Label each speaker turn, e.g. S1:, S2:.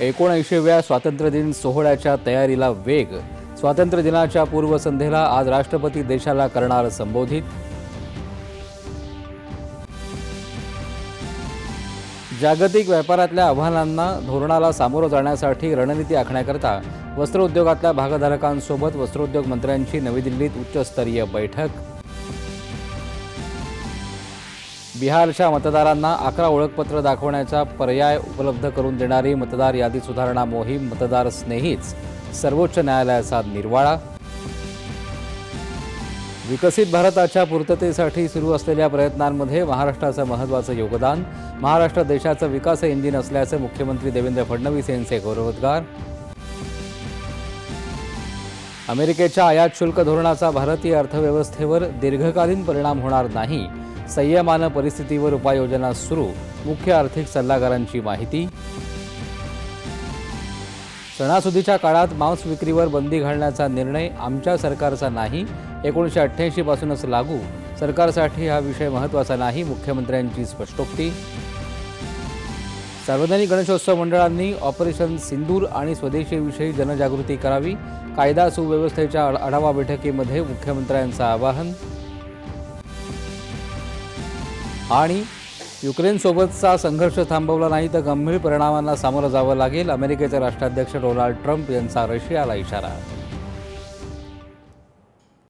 S1: एकोणऐंशीव्या स्वातंत्र्यदिन सोहळ्याच्या तयारीला वेग. स्वातंत्र्य दिनाच्या पूर्वसंध्येला आज राष्ट्रपती देशाला करणार संबोधित. जागतिक व्यापारातल्या आव्हानांना धोरणाला सामोरं जाण्यासाठी रणनीती आखण्याकरता वस्त्रोद्योगातल्या भागधारकांसोबत वस्त्रोद्योग मंत्र्यांची नवी दिल्लीत उच्चस्तरीय बैठक. बिहारच्या मतदारांना अकरा ओळखपत्र दाखवण्याचा पर्याय उपलब्ध करून देणारी मतदार यादी सुधारणा मोहीम मतदार स्नेहीच सर्वोच्च न्यायालयाचा निर्वाळा. विकसित भारताच्या पूर्ततेसाठी सुरू असलेल्या प्रयत्नांमध्ये महाराष्ट्राचं महत्त्वाचं योगदान महाराष्ट्र देशाचं विकास इंजिन असल्याचं मुख्यमंत्री देवेंद्र फडणवीस यांचे गौरवोद्गार. अमेरिकेच्या आयात शुल्क धोरणाचा भारतीय अर्थव्यवस्थेवर दीर्घकालीन परिणाम होणार नाही संयमानं परिस्थितीवर उपाययोजना सुरू मुख्य आर्थिक सल्लागारांची माहिती. सणासुदीच्या काळात मांस विक्रीवर बंदी घालण्याचा निर्णय आमच्या सरकारचा नाही एकोणीसशे अठ्ठ्याऐंशी पासूनच लागू. सरकारसाठी हा विषय महत्त्वाचा नाही मुख्यमंत्र्यांची स्पष्टोक्ती. सार्वजनिक गणेशोत्सव मंडळांनी ऑपरेशन सिंदूर आणि स्वदेशीविषयी जनजागृती करावी. कायदा सुव्यवस्थेच्या आढावा बैठकीमध्ये मुख्यमंत्र्यांचं आवाहन. आणि युक्रेनसोबतचा संघर्ष थांबवला नाही तर गंभीर परिणामांना सामोरं जावं लागेल. अमेरिकेचे राष्ट्राध्यक्ष डोनाल्ड ट्रम्प यांचा रशियाला इशारा